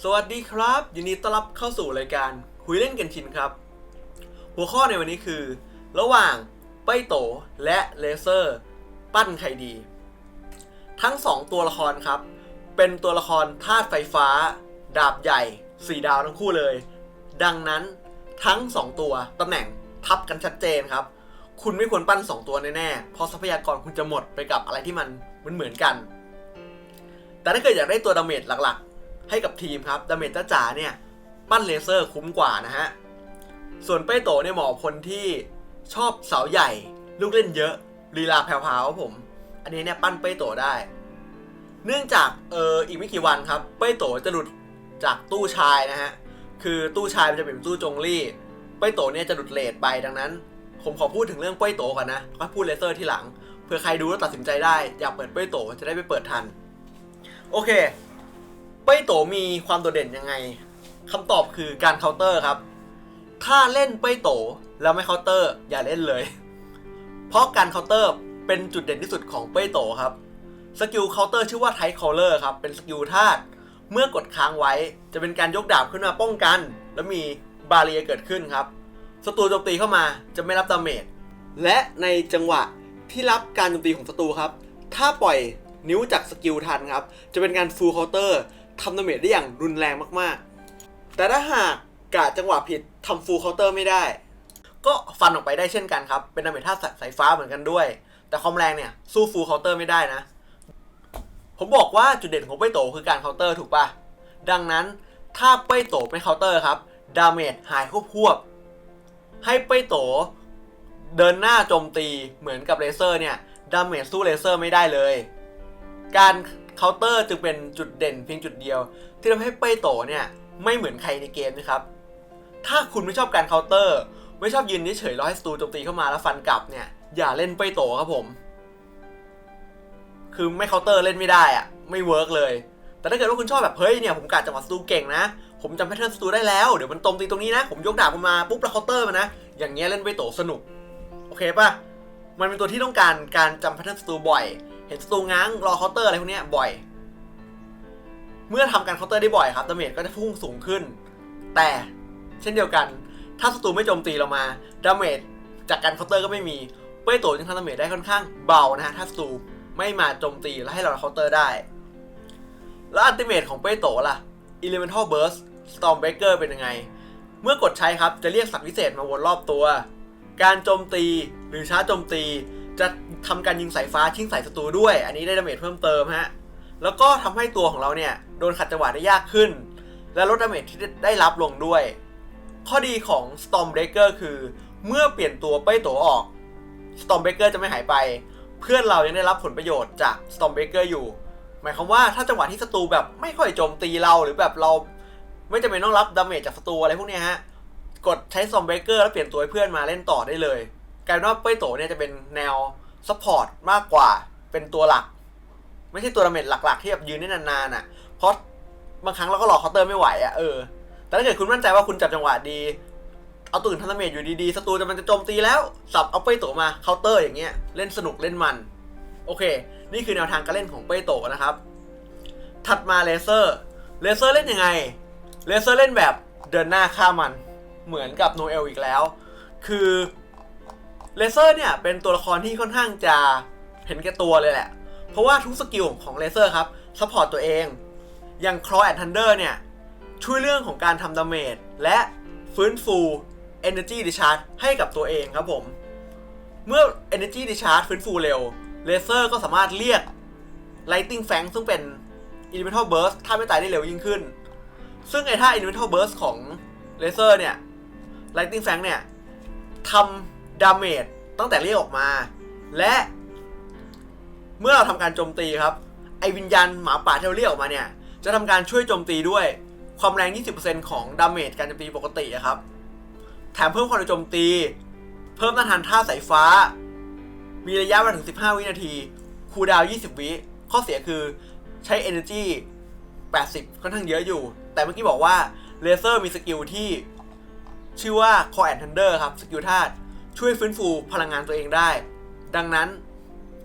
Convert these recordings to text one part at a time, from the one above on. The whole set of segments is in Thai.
สวัสดีครับ ยินดีต้อนรับเข้าสู่รายการคุยเล่นกันชินครับ หัวข้อในวันนี้คือ ระหว่างเป้ยโตและเลเซอร์ ปั้นใครดี ทั้งสองตัวละครครับ เป็นตัวละครธาตุไฟฟ้า ดาบใหญ่ 4 ดาวทั้งคู่เลย ดังนั้นทั้ง 2 ตัวตำแหน่งทับกันชัดเจนครับ คุณไม่ควรปั้น 2 ตัวแน่ๆเพราะทรัพยากรคุณจะหมดไปกับอะไรที่มันเหมือนกัน แต่ถ้าเกิดอยากได้ตัวดาเมจหลักๆ ให้กับทีมครับดาเมจจ๋าเนี่ยปั้นเลเซอร์คุ้มกว่านะฮะ ส่วนเป้โตเนี่ยเหมาะคนที่ชอบเสาใหญ่ ลูกเล่นเยอะลีลาแผ่วๆครับผม อันนี้เนี่ยปั้นเป้โตได้ เนื่องจากเอออีกไม่กี่วันครับ เป้โตจะหลุดจากตู้ชายนะฮะ คือตู้ชายมันจะเป็นตู้จงลี่ เป้โตเนี่ยจะหลุดเลทไปดังนั้น ผมขอพูดถึงเรื่องเป้โตก่อนนะค่อยพูดเลเซอร์ทีหลังเผื่อใครดูแล้วตัดสินใจได้อยากเปิดเป้โตจะได้ไปเปิดทัน โอเค ป้ยโตมีความโดดเด่นยังไงคำตอบคือการเคาน์เตอร์ครับ ถ้าเล่นเป้ยโตแล้วไม่เคาน์เตอร์ อย่าเล่นเลย เพราะการเคาน์เตอร์เป็นจุดเด่นที่สุดของเป้ยโตครับสกิลเคาน์เตอร์ชื่อว่าไทคอลเลอร์ครับเป็นสกิลธาตุเมื่อกดค้างไว้จะเป็นการยกดาบขึ้นมาป้องกัน แล้วมีบาเรียเกิดขึ้นครับศัตรูโจมตีเข้ามาจะไม่รับดาเมจและในจังหวะที่รับการโจมตีของศัตรูครับ ถ้าปล่อยนิ้วจากสกิลทันครับ จะเป็นการฟูลเคาน์เตอร์ ทำดาเมจได้อย่างรุนแรงมากๆ แต่ถ้าหากกะจังหวะผิดทำฟูลเคาน์เตอร์ไม่ได้ ก็ฟันออกไปได้เช่นกันครับ เป็นดาเมจท่าสายฟ้าเหมือนกันด้วย แต่ความแรงเนี่ยสู้ฟูลเคาน์เตอร์ไม่ได้นะ ผมบอกว่าจุดเด่นของเป้โตคือการเคาน์เตอร์ถูกปะดังนั้นถ้าเป้โตไม่เคาน์เตอร์ครับดาเมจหายควบควบ ให้เป้โตเดินหน้าโจมตีเหมือนกับเลเซอร์เนี่ยดาเมจสู้เลเซอร์ไม่ได้เลย การ เคาน์เตอร์จึงเป็นจุดเด่นเพียงจุดเดียว ที่ทำให้เป้ยโตเนี่ยไม่เหมือนใครในเกมนะครับ ถ้าคุณไม่ชอบการเคาน์เตอร์ ไม่ชอบยืนเฉยๆรอให้ศัตรูโจมตีเข้ามาแล้วฟันกลับเนี่ยอย่าเล่นเป้ยโตครับผม คือไม่เคาน์เตอร์เล่นไม่ได้อะไม่เวิร์กเลย แต่ถ้าเกิดว่าคุณชอบแบบเฮ้ยเนี่ยผมกะจังหวะศัตรูเก่งนะ ผมจำแพทเทิร์นศัตรูได้แล้วเดี๋ยวมันโจมตีตรงนี้นะ ผมยกดาบมันมาปุ๊บแล้วเคาน์เตอร์มันนะอย่างเงี้ยเล่นเป้ยโตสนุกโอเคปะมันเป็นตัวที่ต้องการการจำแพทเทิร์นศัตรูบ่อย ห็นศัตรูง้างรอเคาน์เตอร์อะไรพวกนี้บ่อย เมื่อทำการเคาน์เตอร์ได้บ่อยครับดาเมจก็จะพุ่งสูงขึ้น แต่เช่นเดียวกัน ถ้าศัตรูไม่โจมตีเรามาดาเมจจากการเคาน์เตอร์ก็ไม่มีเป้ยโตจึงทำดาเมจได้ค่อนข้างเบานะฮะถ้าศัตรูไม่มาโจมตีแล้วให้เราเคาน์เตอร์ได้ แล้วอัลติเมทของเป้ยโตล่ะ Elemental Burst Stormbreaker เป็นยังไง เมื่อกดใช้ครับจะเรียกสัตว์วิเศษมาวนรอบตัว การโจมตีหรือช้าโจมตี จะทำการยิงสายฟ้าชิงใส่ศัตรูด้วย อันนี้ได้ดาเมจเพิ่มเติมฮะ แล้วก็ทำให้ตัวของเราเนี่ยโดนขัดจังหวะได้ยากขึ้น และลดดาเมจที่ได้รับลงด้วย ข้อดีของ Stormbreaker คือ เมื่อเปลี่ยนตัวเป้ยโตออก Stormbreaker จะไม่หายไป เพื่อนเรายังได้รับผลประโยชน์จาก Stormbreaker อยู่ หมายความว่าถ้าจังหวะที่ศัตรูแบบไม่ค่อยโจมตีเราหรือแบบเรา ไม่จำเป็นต้องรับดาเมจจากศัตรูอะไรพวกนี้ฮะ กดใช้ซอมเบเกอร์แล้วเปลี่ยนตัวเพื่อนมาเล่นต่อได้เลย กลายเป็นว่าเป้ยโตเนี่ยจะเป็นแนวซัพพอร์ตมากกว่าเป็นตัวหลัก ไม่ใช่ตัวดาเมจหลักๆที่แบบยืนได้นานๆอะ เพราะบางครั้งเราก็รอกเคาน์เตอร์ไม่ไหวอะเออแต่ถ้าเกิดคุณมั่นใจว่าคุณจับจังหวะดี เอาตื่นทำดาเมจอยู่ดีๆ ศัตรูจะมันจะโจมตีแล้ว สับเอาเป้ยโตมาเคาน์เตอร์อย่างเงี้ย เล่นสนุกเล่นมัน โอเค นี่คือแนวทางการเล่นของเป้ยโตนะครับ ถัดมาเลเซอร์ เลเซอร์เล่นยังไง เลเซอร์เล่นแบบเดินหน้าฆ่ามัน เหมือนกับโนเอลอีกแล้ว คือ เลเซอร์เนี่ยเป็นตัวละครที่ค่อนข้างจะเห็นแก่ตัวเลยแหละ เพราะว่าทุกสกิลของเลเซอร์ครับซัพพอร์ตตัวเอง อย่างครอแอนทันเดอร์เนี่ย ช่วยเรื่องของการทำดาเมจและฟื้นฟู Energy Discharge ให้กับตัวเองครับผม เมื่อ Energy Discharge ฟื้นฟูเร็วเลเซอร์ก็สามารถเรียก Lighting Fang ซึ่งเป็น Elemental Burst ถ้าไม่ตายได้เร็วยิ่งขึ้น ซึ่งไอ้ท่า Elemental Burst ของเลเซอร์เนี่ย Lighting Fang เนี่ยทำ ดาเมจตั้งแต่เรียกออกมา และเมื่อเราทำการโจมตีครับไอวิญญาณหมาป่าที่เราเรียกออกมาเนี่ย จะทำการช่วยโจมตีด้วยความแรง 20%ของดาเมจการโจมตีปกติอะครับ แถมเพิ่มความเร็วโจมตี เพิ่มต้านทานท่าสายฟ้า มีระยะเวลาถึง 15 วินาที คูลดาว 20 วิ ข้อเสียคือใช้ energy 80 ค่อนข้างเยอะอยู่ แต่เมื่อกี้บอกว่าเลเซอร์มีสกิลที่ ชื่อว่า Core and Thunder ครับ สกิลธาตุ ช่วยฟื้นฟูพลังงานตัวเองได้ ดังนั้น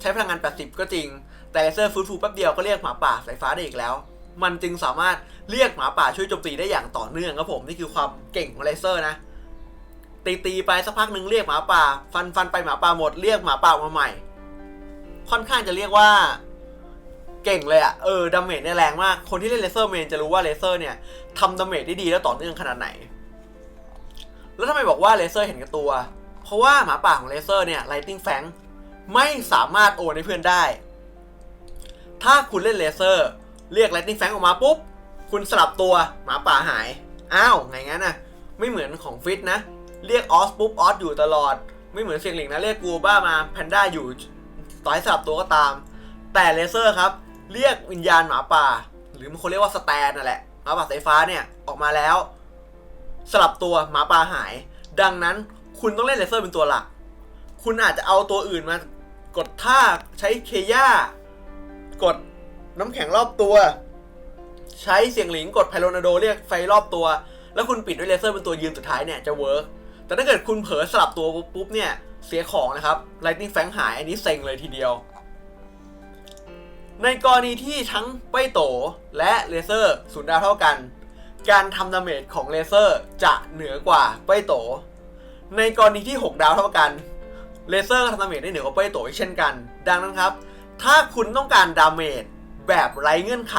ใช้พลังงาน 80 ก็จริง แต่เลเซอร์ฟื้นฟูแป๊บเดียวก็เรียกหมาป่าสายฟ้าได้อีกแล้ว มันจึงสามารถเรียกหมาป่าช่วยโจมตีได้อย่างต่อเนื่องครับผมนี่คือความเก่งของเลเซอร์นะตีตีไปสักพักหนึ่งเรียกหมาป่า ฟันฟันไปหมาป่าหมดเรียกหมาป่าออกมาใหม่ ค่อนข้างจะเรียกว่าเก่งเลยอะเออดาเมจเนี่ยแรงมาก คนที่เล่นเลเซอร์เมนจะรู้ว่าเลเซอร์เนี่ยทำดาเมจได้ดีและต่อเนื่องขนาดไหน แล้วทำไมบอกว่าเลเซอร์เห็นกับตัว เพราะว่าหมาป่าของเลเซอร์เนี่ยไลติงแฟงไม่สามารถโอนให้เพื่อนได้ ถ้าคุณเล่นเลเซอร์ เรียกไลติงแฟงออกมาปุ๊บ คุณสลับตัวหมาป่าหาย อ้าว ไงงั้นน่ะ ไม่เหมือนของฟิตนะ เรียกออสปุ๊บออสอยู่ตลอด ไม่เหมือนเสียงหลิงนะ เรียกกูบ้ามาแพนด้าอยู่ต่อให้สลับตัวก็ตาม แต่เลเซอร์ครับ เรียกวิญญาณหมาป่า หรือบางคนเรียกว่าสแตนนั่นแหละหมาป่าสายฟ้าเนี่ยออกมาแล้ว สลับตัวหมาป่าหาย ดังนั้น คุณต้องเล่นเลเซอร์เป็นตัวหลัก คุณอาจจะเอาตัวอื่นมากดท่าใช้เคย่ากดน้ำแข็งรอบตัว ใช้เสียงหลิงกดไพโลนาโดเรียกไฟรอบตัว แล้วคุณปิดด้วยเลเซอร์เป็นตัวยืนสุดท้ายเนี่ยจะเวิร์กแต่ถ้าเกิดคุณเผลอสลับตัวปุ๊บเนี่ยเสียของนะครับ Lightning f a n g หายอันนี้เซ็งเลยทีเดียว ในกรณีที่ทั้งเป้ยโตและเลเซอร์ศูนย์ดาวเท่ากัน การทำดาเมจของเลเซอร์จะเหนือกว่าเป้ยโต ในกรณีที่ 6 ดาวเท่ากันเลเซอร์ทำดาเมจได้เหนือกว่าเป้ยโตเช่นกัน ดังนั้นครับ ถ้าคุณต้องการดาเมจแบบไร้เงื่อนไข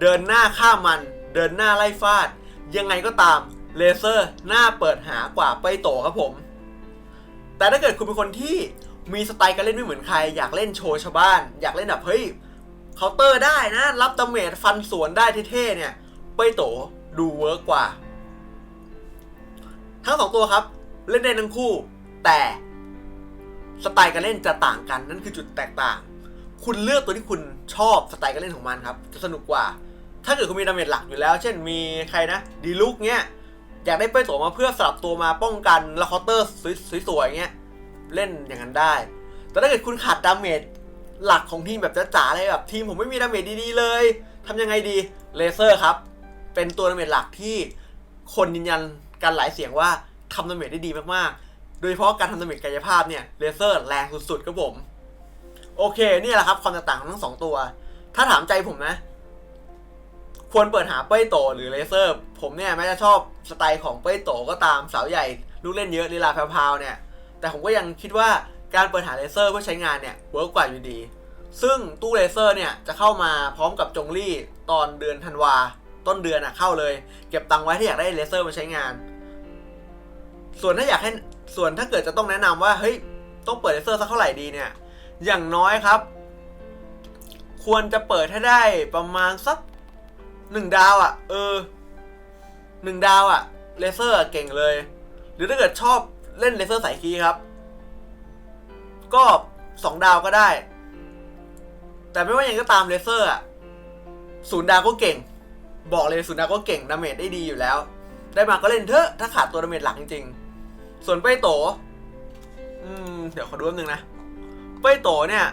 เดินหน้าฆ่ามัน เดินหน้าไล่ฟาด ยังไงก็ตามเลเซอร์หน้าเปิดหากว่าเป้ยโตครับผม แต่ถ้าเกิดคุณเป็นคนที่มีสไตล์การเล่นไม่เหมือนใคร อยากเล่นโชว์ชาวบ้าน อยากเล่นแบบเฮ้ยเคาน์เตอร์ได้นะ รับดาเมจฟันสวนได้เท่ๆเนี่ยเป้ยโตดูเวิร์กกว่า ทั้งสองตัวครับ เล่นได้ทั้งคู่ แต่สไตล์การเล่นจะต่างกันนั่นคือจุดแตกต่าง คุณเลือกตัวที่คุณชอบสไตล์การเล่นของมันครับ จะสนุกกว่า ถ้าเกิดคุณมีดาเมจหลักอยู่แล้ว เช่นมีใครนะดีลุกเนี้ยอยากได้เป้ยโตมาเพื่อสลับตัวมาป้องกันลคาน์เตอร์สวยๆเงี้ยเล่นอย่างนั้นได้ แต่ถ้าเกิดคุณขาดดาเมจหลักของทีมแบบจ๋าๆเลยแบบทีมผมไม่มีดาเมจดีๆเลยทำยังไงดีเลเซอร์ครับ เป็นตัวดาเมจหลักที่คนยืนยันกันหลายเสียงว่า ทำดาเมจได้ดีมากๆ โดยเฉพาะการทำดาเมจกายภาพเนี่ยเลเซอร์แรงสุดๆครับผม โอเคนี่แหละครับความแตกต่างของทั้งสองตัว ถ้าถามใจผมนะ ควรเปิดหาเป้ยโตหรือเลเซอร์ ผมเนี่ยแม้จะชอบสไตล์ของเป้ยโตก็ตามสาวใหญ่ลูกเล่นเยอะลีลาแพรวๆเนี่ย แต่ผมก็ยังคิดว่าการเปิดหาเลเซอร์เพื่อใช้งานเนี่ยเวิร์กกว่าอยู่ดี ซึ่งตู้เลเซอร์เนี่ยจะเข้ามาพร้อมกับจงลี่ตอนเดือนธันวาต้นเดือนอะเข้าเลย เก็บตังค์ไว้ถ้าอยากได้เลเซอร์มาใช้งาน ส่วนถ้าอยากให้ส่วนถ้าเกิดจะต้องแนะนำว่าเฮ้ยต้องเปิดเลเซอร์สักเท่าไหร่ดีเนี่ย อย่างน้อยครับ ควรจะเปิดให้ได้ประมาณสักหนึ่งดาวอะ่ะ เออหนึ่งดาวอะ่ะเลเซอร์เก่งเลย หรือถ้าเกิดชอบเล่นเลเซอร์สายคีครับ ก็สองดาวก็ได้ แต่ไม่ว่าอย่างไรก็ตามเลเซอร์อะศูนย์ดาวก็เก่ง บอกเลยศูนย์ดาวก็เก่งดาเมจได้ดีอยู่แล้ว ได้มาก็เล่นเถอะถ้าขาดตัวดาเมจหลักจริงๆ ส่วนเป้ยโต อืม เดี๋ยวขอดูแป๊บนึงนะ เป้ยโตเนี่ย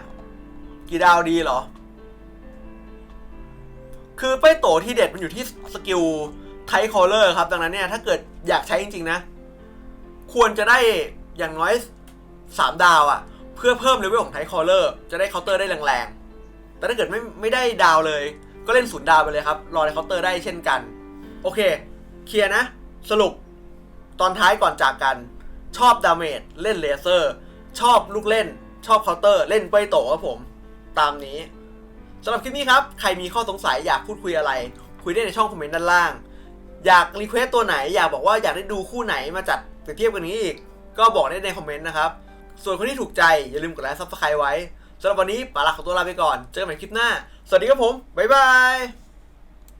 กี่ดาวดีเหรอ คือเป้ยโตที่เด็ดมันอยู่ที่สกิลไทคอลเลอร์ครับ ดังนั้นเนี่ย ถ้าเกิดอยากใช้จริง ๆ นะ ควรจะได้อย่างน้อย 3 ดาวอะ่ะ เพื่อเพิ่มเลเวลของไทคอลเลอร์จะได้เคาน์เตอร์ได้แรงๆ แต่ถ้าเกิดไม่ไม่ได้ดาวเลย ก็เล่นศูนย์ดาวไปเลยครับ รอในเคาน์เตอร์ได้เช่นกัน โอเค เคลียร์นะ สรุปตอนท้ายก่อนจากกัน ชอบดาเมจเล่นเลเซอร์ ชอบลูกเล่น ชอบเคาน์เตอร์ เล่นเป้ยโตครับผม ตามนี้สำหรับคลิปนี้ครับ ใครมีข้อสงสัยอยากพูดคุยอะไร คุยได้ในช่องคอมเมนต์ด้านล่าง อยากรีเควสตัวไหน อยากบอกว่าอยากได้ดูคู่ไหนมาจัดเปรียบเทียบกันนี้อีก ก็บอกได้ในคอมเมนต์นะครับ ส่วนคนที่ถูกใจอย่าลืมกดไลค์ซับสไครต์ไว้สำหรับวันนี้ปาลักของตัวลาไปก่อน เจอกันใหม่คลิปหน้า สวัสดีครับผม บ๊ายบาย